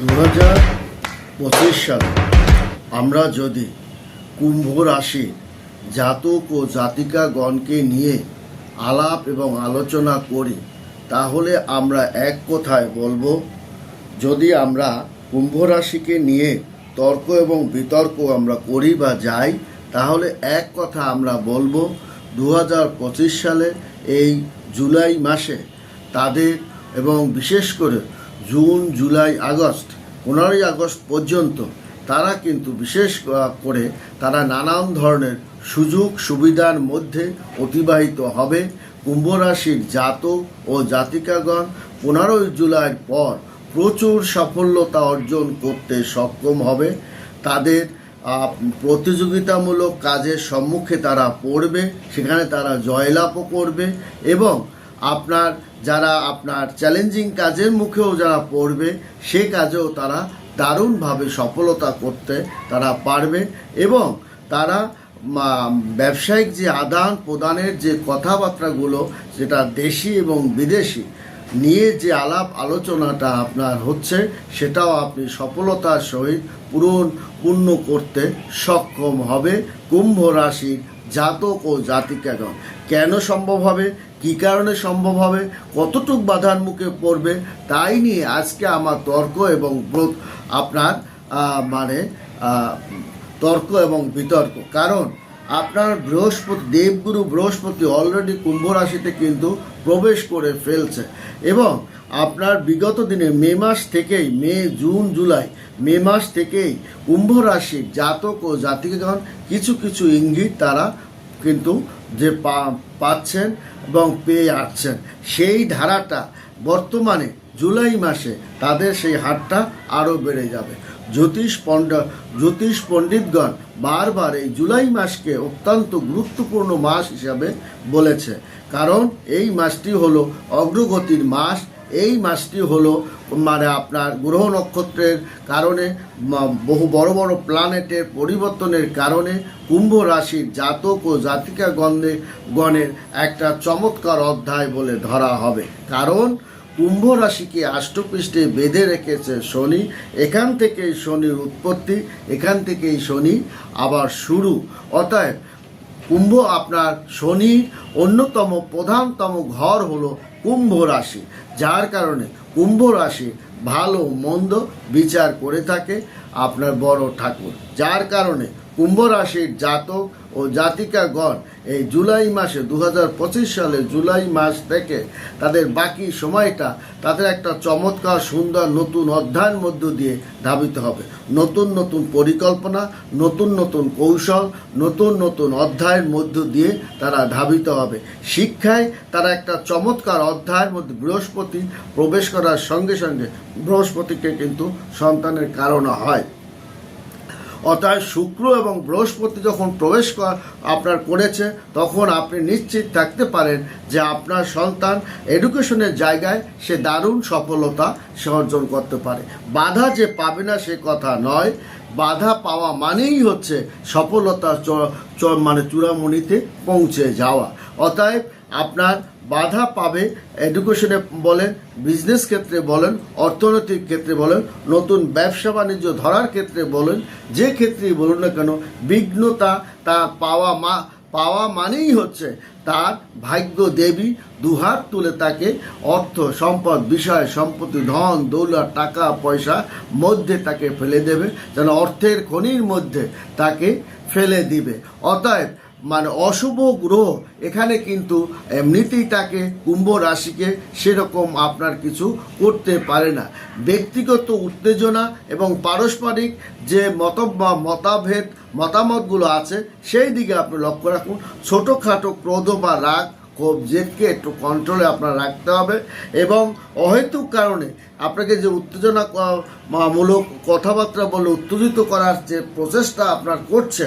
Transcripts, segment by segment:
দু হাজার পঁচিশ সালে আমরা যদি কুম্ভ রাশি জাতক ও জাতিকাগণকে নিয়ে আলাপ এবং আলোচনা করি, তাহলে আমরা এক কথায় বলব, যদি আমরা কুম্ভ রাশিকে নিয়ে তর্ক এবং বিতর্ক আমরা করি বা যাই, তাহলে এক কথা আমরা বলব দু হাজার পঁচিশ সালে এই জুলাই মাসে তাদের এবং বিশেষ করে জুন, জুলাই, আগস্ট, পনেরোই আগস্ট পর্যন্ত তারা কিন্তু বিশেষ করে তারা নানান ধরনের সুযোগ সুবিধার মধ্যে অতিবাহিত হবে। কুম্ভ রাশির জাতক ও জাতিকাগণ পনেরোই জুলাইয়ের পর প্রচুর সাফল্যতা অর্জন করতে সক্ষম হবে। তাদের প্রতিযোগিতামূলক কাজের সম্মুখে তারা পড়বে, সেখানে তারা জয়লাভও করবে এবং আপনার যারা আপনার চ্যালেঞ্জিং কাজের মুখেও যারা পড়বে, সে কাজেও তারা দারুণভাবে সফলতা করতে তারা পারবে এবং তারা ব্যবসায়িক যে আদান প্রদানের যে কথাবার্তাগুলো যেটা দেশি এবং বিদেশি নিয়ে যে আলাপ আলোচনাটা আপনার হচ্ছে, সেটাও আপনি সফলতার সহিত পূরণ পূর্ণ করতে সক্ষম হবে। কুম্ভ রাশির জাতক ও জাতিকাগণ কেন সম্ভব হবে? কী কারণে সম্ভব হবে, কতটুক বাধার মুখে পড়বে, তাই নিয়ে আজকে আমার তর্ক এবং আপনার মানে তর্ক এবং বিতর্ক। কারণ আপনার বৃহস্পতি, দেবগুরু বৃহস্পতি অলরেডি কুম্ভ রাশিতে কিন্তু প্রবেশ করে ফেলছে এবং আপনার বিগত দিনে মে মাস থেকেই, মে, জুন, জুলাই, মে মাস থেকেই কুম্ভ রাশির জাতক ও জাতিকাগণ কিছু কিছু ইঙ্গিত তারা কিন্তু যে পা- পাচ্ছেন এবং পেয়ে আসছেন। সেই ধারাটা বর্তমানে জুলাই মাসে তাদের সেই হারটা আরও বেড়ে যাবে। জ্যোতিষ পণ্ড, জ্যোতিষ পণ্ডিতগণ বারবার এই জুলাই মাসকে অত্যন্ত গুরুত্বপূর্ণ মাস হিসাবে বলেছে। কারণ এই মাসটি হলো অগ্রগতির মাস এই মাসটি হলো মানে আপনার গ্রহ নক্ষত্রের কারণে বহু বড় বড় প্ল্যানেটের পরিবর্তনের কারণে কুম্ভ রাশির জাতক ও জাতিকা গণে, গণের একটা চমৎকার অধ্যায় বলে ধরা হবে। কারণ কুম্ভ রাশিকে আষ্টপৃষ্ঠে বেঁধে রেখেছে শনি, এখান থেকেই শনির উৎপত্তি, এখান থেকেই শনি আবার শুরু। অতএব কুম্ভ আপনার শনির অন্যতম, প্রধানতম ঘর হলো কুম্ভ রাশি, যার কারণে কুম্ভ রাশি ভালো মন্দ বিচার করে থাকে আপনার বড় ঠাকুর। যার কারণে কুম্ভ রাশির জাতক ও জাতিকাগণ এই জুলাই মাসে দু হাজার পঁচিশ সালে জুলাই মাস থেকে তাদের বাকি সময়টা তাদের একটা চমৎকার, সুন্দর, নতুন অধ্যায়ের মধ্য দিয়ে ধাবিত হবে। নতুন নতুন পরিকল্পনা, নতুন নতুন কৌশল, নতুন নতুন অধ্যায়ের মধ্য দিয়ে তারা ধাবিত হবে। শিক্ষায় তারা একটা চমৎকার অধ্যায়ের মধ্যে বৃহস্পতি প্রবেশ করার সঙ্গে সঙ্গে বৃহস্পতিকে কিন্তু সন্তানের কারণ হয়। অর্থাৎ শুক্র এবং বৃহস্পতি যখন প্রবেশ আপনার করেছে, তখন আপনি নিশ্চিত থাকতে পারেন যে আপনার সন্তান এডুকেশনের জায়গায় সে দারুণ সফলতা সে অর্জন করতে পারে। বাধা যে পাবে না সে কথা নয়। বাধা পাওয়া মানেই হচ্ছে সফলতা মানে চূড়ামণিতে পৌঁছে যাওয়া। অতএব আপনার বাধা পাবে এডুকেশনে বলেন বিজনেস ক্ষেত্রে বলেন, অর্থনৈতিক ক্ষেত্রে বলেন, নতুন ব্যবসা বাণিজ্য ধরার ক্ষেত্রে বলেন, যে ক্ষেত্রেই বলুন না কেন, বিঘ্নতা তা পাওয়া মা, পাওয়া মানেই হচ্ছে তার ভাগ্য দেবী দুহাত তুলে তাকে অর্থ, সম্পদ, বিষয়, সম্পত্তি, ধন, দৌলত, টাকা, পয়সা মধ্যে তাকে ফেলে দেবে, যেন অর্থের খনির মধ্যে তাকে ফেলে দিবে। অতএব মানে অশুভ গ্রহ, এখানে কিন্তু এমনিতেই তাকে কুম্ভ রাশিকে সেরকম আপনার কিছু করতে পারে না। ব্যক্তিগত উত্তেজনা এবং পারস্পরিক যে মত বা মতাভেদ, মতামতগুলো আছে, সেই দিকে আপনি লক্ষ্য রাখুন। ছোটোখাটো ক্রোধ বা রাগ ক্ষোভ একটু কন্ট্রোলে আপনার রাখতে হবে এবং অহেতুক কারণে আপনাকে যে উত্তেজনা মূলক কথাবার্তা বলে উত্তেজিত করার যে প্রচেষ্টা আপনার করছে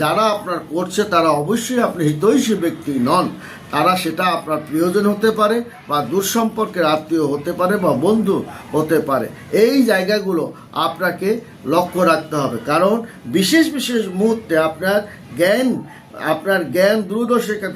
যারা আপনার করছে তারা অবশ্যই আপনি হিতৈষী ব্যক্তি নন। তারা সেটা আপনার প্রিয়জন হতে পারে বা দূরসম্পর্কের আত্মীয় হতে পারে বা বন্ধু হতে পারে। এই জায়গাগুলো আপনাকে লক্ষ্য রাখতে হবে। কারণ বিশেষ বিশেষ মুহূর্তে আপনার জ্ঞান আপনার জ্ঞান দূরদর্শিকা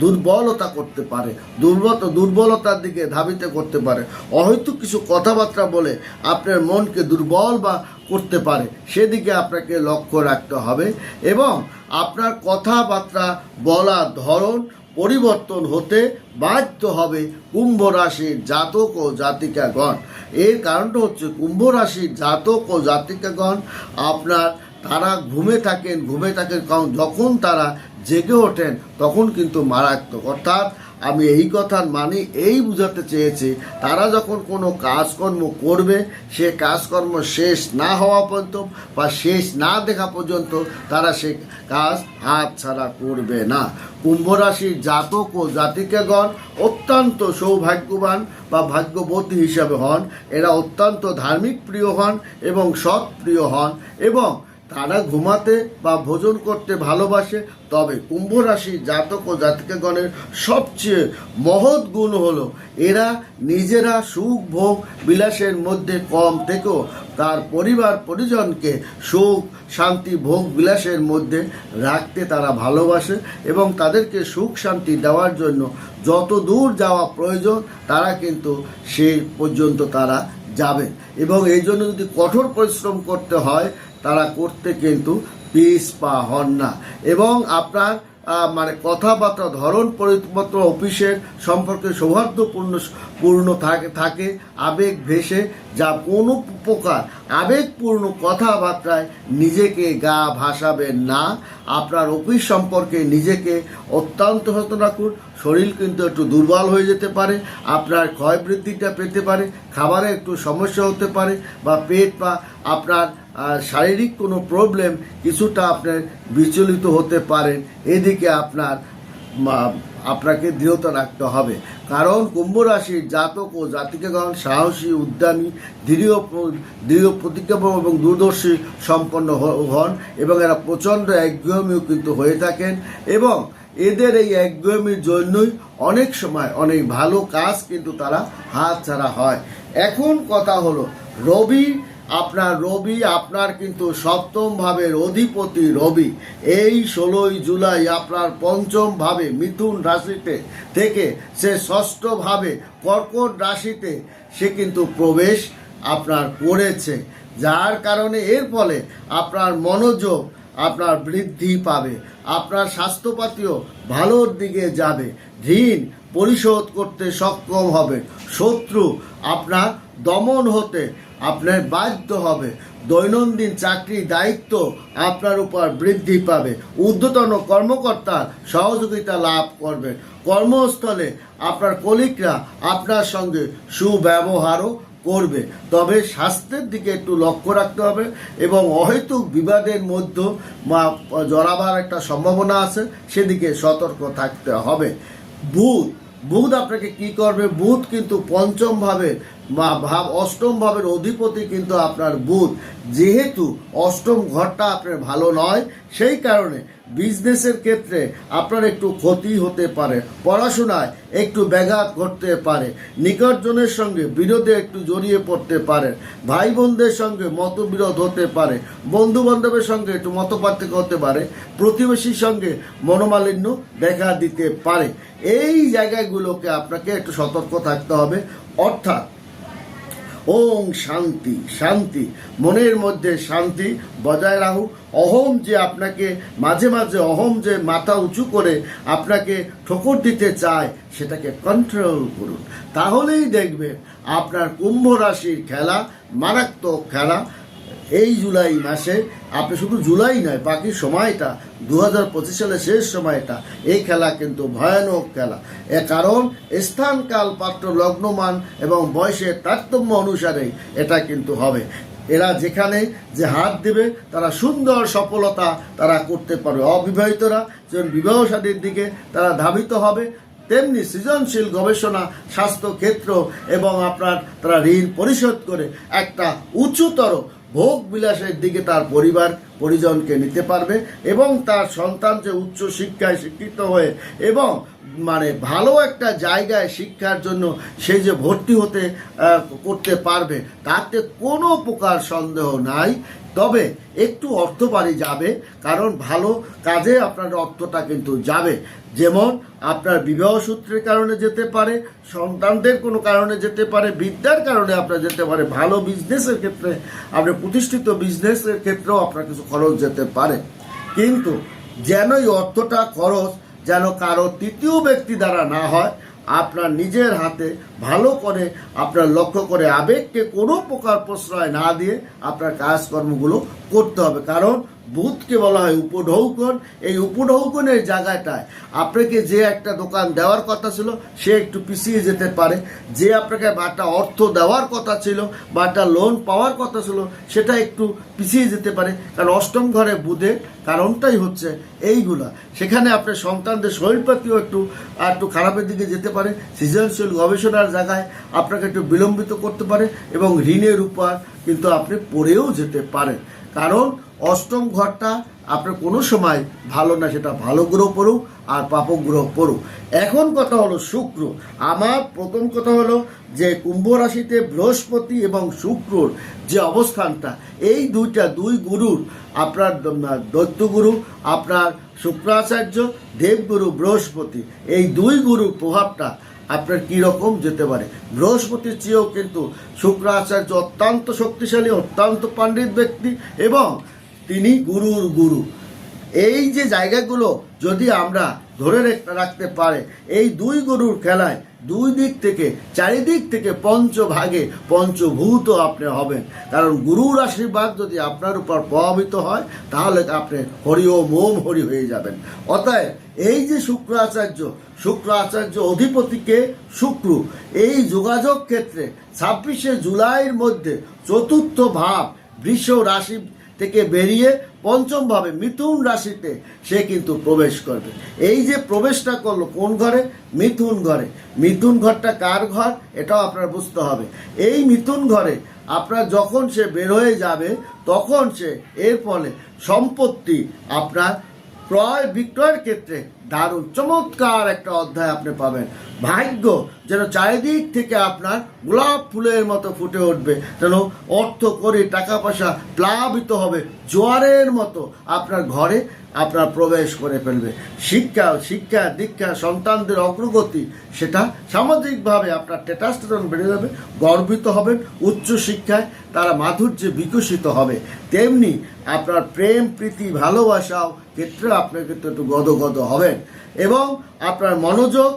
দুর্বলতা করতে পারে। দুর্বল দুর্বলতার দিকে ধাবিত করতে পারে। অহৈতুক কিছু কথাবার্তা বলে আপনার মনকে দুর্বল বা করতে পারে। সেদিকে আপনাকে লক্ষ্য রাখতে হবে এবং আপনার কথাবার্তা বলার ধরন পরিবর্তন হতে বাধ্য হবে কুম্ভ রাশির জাতক ও জাতিকাগণ। এর কারণটা হচ্ছে কুম্ভ রাশির জাতক ও জাতিকাগণ আপনার তারা ঘুমে থাকেন ঘুমে থাকেন, কারণ যখন তারা জেগে ওঠেন তখন কিন্তু মারাত্মক। অর্থাৎ আমি এই কথার মানে এই বুঝাতে চেয়েছি, তারা যখন কোনো কাজকর্ম করবে, সে কাজকর্ম শেষ না হওয়া পর্যন্ত বা শেষ না দেখা পর্যন্ত তারা সে কাজ হাত ছাড়া করবে না। কুম্ভ রাশির জাতক ও জাতিকাগণ অত্যন্ত সৌভাগ্যবান বা ভাগ্যবতী হিসাবে হন। এরা অত্যন্ত ধার্মিক প্রিয় হন এবং সৎ প্রিয় হন এবং তারা ঘুমাতে বা ভোজন করতে ভালোবাসে, তবে কুম্ভ রাশি জাতক ও জাতিকাগণের সবচেয়ে মহৎ গুণ হলো এরা নিজেরা সুখ ভোগ বিলাসের মধ্যে কম থেকেও তার পরিবার পরিজনকে সুখ, শান্তি, ভোগ বিলাসের মধ্যে রাখতে তারা ভালোবাসে এবং তাদেরকে সুখ, শান্তি দেওয়ার জন্য যত দূর যাওয়া প্রয়োজন তারা কিন্তু সেই পর্যন্ত তারা যাবে। এবং এই জন্য যদি কঠোর পরিশ্রম করতে হয় তারা করতে কিন্তু পিস পা হন না। এবং আপনার মানে কথাবার্তা, ধরন পরিপত্র, অফিসের সম্পর্কে সৌহার্দ্যপূর্ণ, পূর্ণ থাকে থাকে, আবেগ ভেসে যা কোনো প্রকার আবেগপূর্ণ কথাবার্তায় নিজেকে গা ভাসাবেন না। আপনার অফিস সম্পর্কে নিজেকে অত্যন্ত সচেতন রাখুন। শরীর কিন্তু একটু দুর্বল হয়ে যেতে পারে, আপনার ক্ষয় বৃদ্ধিটা পেতে পারে, খাবারে একটু সমস্যা হতে পারে বা পেট বা আপনার শারীরিক কোনো প্রবলেম কিছুটা আপনার বিচলিত হতে পারেন এদিকে আপনার আপনাকে দৃঢ়তা রাখতে হবে। কারণ কুম্ভ রাশির জাতক ও জাতিকাগণ সাহসী, উদ্যামী, দৃঢ় দৃঢ় প্রতিজ্ঞাবহ এবং দূরদর্শী সম্পন্ন হন এবং এরা প্রচণ্ড একগুয়মীও কিন্তু হয়ে থাকেন এবং এদের এই একগুয়মির জন্যই অনেক সময় অনেক ভালো কাজ কিন্তু তারা হাত ছাড়া হয়। এখন কথা হলো, রবি আপনার রবি, আপনার কিন্তু সপ্তম ভাবের অধিপতি রবি। এই ষোলোই জুলাই আপনার পঞ্চম ভাবে মিথুন রাশিতে থেকে সে ষষ্ঠ ভাবে কর্কট রাশিতে সে কিন্তু প্রবেশ আপনার করেছে। যার কারণে এর ফলে আপনার মনোযোগ আপনার বৃদ্ধি পাবে, আপনার স্বাস্থ্যপাতিও ভালোর দিকে যাবে, ঋণ পরিশোধ করতে সক্ষম হবে শত্রু আপনার দমন হতে আপনার বাধ্য হবে। দৈনন্দিন চাকরি দায়িত্ব আপনার উপর বৃদ্ধি পাবে। ঊর্ধ্বতন কর্মকর্তার সহযোগিতা লাভ করবেন। কর্মস্থলে আপনার কলিকরা আপনার সঙ্গে সুব্যবহারও করবে। তবে স্বাস্থ্যের দিকে একটু লক্ষ্য রাখতে হবে এবং অহেতুক বিবাদের মধ্যে জড়াবার একটা সম্ভাবনা আছে, সেদিকে সতর্ক থাকতে হবে। বুধ বুধ আপনাকে কি করবে? বুধ কিন্তু পঞ্চম ভাবের বা ভাব অষ্টম ভাবের অধিপতি কিন্তু আপনার বুধ। যেহেতু অষ্টম ঘরটা আপনার ভালো নয়, সেই কারণে বিজনেসের ক্ষেত্রে আপনার একটু ক্ষতি হতে পারে। পড়াশোনায় একটু ব্যাঘাত ঘটতে পারে। নিকটজনের সঙ্গে বিরোধে একটু জড়িয়ে পড়তে পারেন ভাই বোনদের সঙ্গে মতবিরোধ হতে পারে। বন্ধু বান্ধবের সঙ্গে একটু মতপার্থক্য হতে পারে। প্রতিবেশীর সঙ্গে মনোমালিন্য দেখা দিতে পারে। এই জায়গাগুলোকে আপনাকে একটু সতর্ক থাকতে হবে। অর্থাৎ ওং শান্তি শান্তি। মনের মধ্যে শান্তি বজায় রাখুক। অহম যে আপনাকে, মাঝে মাঝে অহম যে মাথা উঁচু করে আপনাকে ঠোকর দিতে চায়, সেটাকে কন্ট্রোল করুন। তাহলেই দেখবেন আপনার কুম্ভ রাশির খেলা মারাত্মক খেলা। এই জুলাই মাসে, আপনি শুধু জুলাই নয়, বাকি সময়টা দু হাজার পঁচিশ সালের শেষ সময়টা, এই খেলা কিন্তু ভয়ানক খেলা। এ কারণ স্থান কাল পাত্র লগ্নমান এবং বয়সের তারতম্য অনুসারেই এটা কিন্তু হবে। এরা যেখানে যে হাত দেবে, তারা সুন্দর সফলতা তারা করতে পারবে। অবিবাহিতরা যেমন বিবাহ সাদীর দিকে তারা ধাবিত হবে, তেমনি সৃজনশীল গবেষণা স্বাস্থ্য ক্ষেত্র এবং আপনার তারা ঋণ পরিশোধ করে একটা উঁচুতর ভোগ বিলাসের দিকে তার পরিবার, পরিজনকে নিতে পারবে এবং তার সন্তান যে উচ্চ শিক্ষায় শিক্ষিত হয়ে এবং মানে ভালো একটা জায়গায় শিক্ষার জন্য সে যে ভর্তি হতে করতে পারবে, তাতে কোনো প্রকার সন্দেহ নাই। তবে একটু অর্থ বাড়ি যাবে, কারণ ভালো কাজে আপনার অর্থটা কিন্তু যাবে। যেমন আপনার বিবাহ সূত্রের কারণে যেতে পারে, সন্তানদের কোনো কারণে যেতে পারে, বিদ্যার কারণে আপনার যেতে পারে, ভালো বিজনেসের ক্ষেত্রে, আপনার প্রতিষ্ঠিত বিজনেসের ক্ষেত্রেও আপনার কিছু খরচ যেতে পারে। কিন্তু যেন এই অর্থটা খরচ যেন কারও তৃতীয় ব্যক্তি দ্বারা না হয় আপনার নিজের হাতে ভালো করে আপনার লক্ষ্য করে আবেগকে কোনো প্রকার প্রশ্রয় না দিয়ে আপনার কাজকর্মগুলো করতে হবে। কারণ বুথকে বলা হয় উপঢৌকন। এই উপঢৌকনের জায়গাটায় আপনাকে যে একটা দোকান দেওয়ার কথা ছিল, সে একটু পিছিয়ে যেতে পারে। যে আপনাকে বাটা অর্থ দেওয়ার কথা ছিল বাটা লোন পাওয়ার কথা ছিল, সেটা একটু পিছিয়ে যেতে পারে। কারণ অষ্টম ঘরে বুধের কারণটাই হচ্ছে এইগুলা। সেখানে আপনার সন্তানদের শরীরপাতিও একটু একটু খারাপের দিকে যেতে পারে। সৃজনশীল গবেষণার জায়গায় আপনাকে একটু বিলম্বিত করতে পারে এবং ঋণের উপর কিন্তু আপনি পড়েও যেতে পারেন। কারণ অষ্টম ঘরটা আপনার কোনো সময় ভালো না, সেটা ভালো গ্রহ পড়ুক আর পাপক গ্রহ পড়ুক। এখন কথা হলো শুক্র। আমার প্রথম কথা হলো যে কুম্ভ রাশিতে বৃহস্পতি এবং শুক্রর যে অবস্থানটা, এই দুইটা দুই গুরুর, আপনার দৈত্যগুরু আপনার শুক্রাচার্য, দেবগুরু, বৃহস্পতি, এই দুই গুরুর প্রভাবটা আপনার কি রকম যেতে পারে? বৃহস্পতির চেয়েও কিন্তু শুক্রাচার্য অত্যন্ত শক্তিশালী, অত্যন্ত পণ্ডিত ব্যক্তি এবং তিনি গুরুর গুরু। এই যে জায়গাগুলো যদি আমরা ধরে রেখ- রাখতে পারে, এই দুই গরুর খেলায় দুই দিক থেকে, চারিদিক থেকে পঞ্চভাগে পঞ্চভূত আপনি হবেন। কারণ গুরুর আশীর্বাদ যদি আপনার উপর প্রভাবিত হয়, তাহলে আপনি হরি ও মোম হরি হয়ে যাবেন। অতএব এই যে শুক্রাচার্য শুক্রাচার্য অধিপতিকে শুক্র। এই যোগাযোগ ক্ষেত্রে ছাব্বিশে জুলাইয়ের মধ্যে চতুর্থ ভাব বৃষ রাশি থেকে বেরিয়ে পঞ্চমভাবে মিথুন রাশিতে সে কিন্তু প্রবেশ করবে। এই যে প্রবেশটা করল কোন ঘরে? মিথুন ঘরে। মিথুন ঘরটা কার ঘর? এটাও আপনার বুঝতে হবে। এই মিথুন ঘরে আপনার যখন সে বের হয়ে যাবে, তখন সে এর ফলে সম্পত্তি আপনার ক্রয় বিক্রয়ের ক্ষেত্রে দারুণ চমৎকার একটা অধ্যায় আপনি পাবেন। ভাগ্য যেন চারিদিক থেকে আপনার গোলাপ ফুলের মতো ফুটে উঠবে, যেন অর্থ করে টাকা পয়সা প্লাবিত হবে, জোয়ারের মতো আপনার ঘরে আপনার প্রবেশ করে ফেলবে। শিক্ষা শিক্ষা, দীক্ষা, সন্তানদের অগ্রগতি, সেটা সামাজিকভাবে আপনার টেটাস্টেরন বেড়ে যাবে, গর্বিত হবেন, উচ্চ শিক্ষায় তারা মাধুর্যে বিকশিত হবে। তেমনি আপনার প্রেম, প্রীতি, ভালোবাসাও ক্ষেত্রে আপনার কিন্তু একটু গদগদ হবেন এবং আপনার মনোযোগ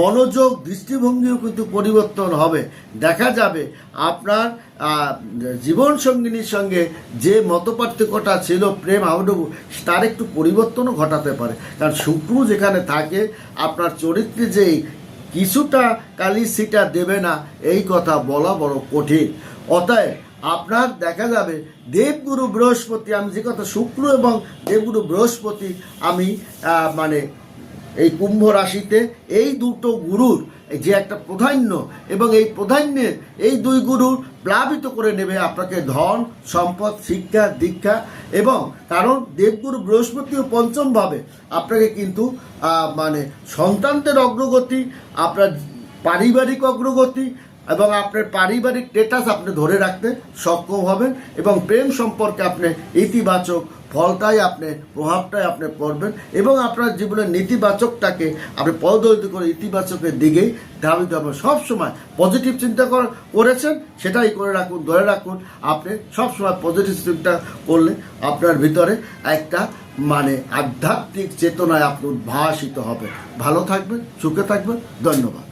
মনোযোগ দৃষ্টিভঙ্গিও কিন্তু পরিবর্তন হবে। দেখা যাবে আপনার জীবন সঙ্গিনীর সঙ্গে যে মতপার্থক্যটা ছিল, প্রেম আহ্বানবু তার একটু পরিবর্তনও ঘটাতে পারে। কারণ শুক্র যেখানে থাকে, আপনার চরিত্রে যেই কিছুটা কালি সিটা দেবে না, এই কথা বলা বড় কঠিন। অতএব আপনার দেখা যাবে দেবগুরু বৃহস্পতি, আমি যে কথা শুক্র এবং দেবগুরু বৃহস্পতি, আমি মানে এই কুম্ভ রাশিতে এই দুটো গুরুর যে একটা প্রাধান্য এবং এই প্রাধান্যের এই দুই গুরুর প্লাবিত করে নেবে আপনাকে ধন, সম্পদ, শিক্ষা, দীক্ষা এবং কারণ দেবগুরু বৃহস্পতিও পঞ্চমভাবে আপনাকে কিন্তু মানে সন্তানদের অগ্রগতি, আপনার পারিবারিক অগ্রগতি এবং আপনার পারিবারিক স্টেটাস আপনি ধরে রাখতে সক্ষম হবেন এবং প্রেম সম্পর্কে আপনি ইতিবাচক ফলটাই আপনি, প্রভাবটাই আপনি পড়বেন এবং আপনার জীবনের নেতিবাচকটাকে আপনি পদদলিত করে ইতিবাচকের দিকেই ধাবিত হবেন। সবসময় পজিটিভ চিন্তা কর- করেছেন, সেটাই করে রাখুন, ধরে রাখুন। আপনি সবসময় পজিটিভ চিন্তা করলে আপনার ভিতরে একটা মানে আধ্যাত্মিক চেতনায় আপনি উদ্ভাসিত হবে ভালো থাকবেন, সুখে থাকবেন, ধন্যবাদ।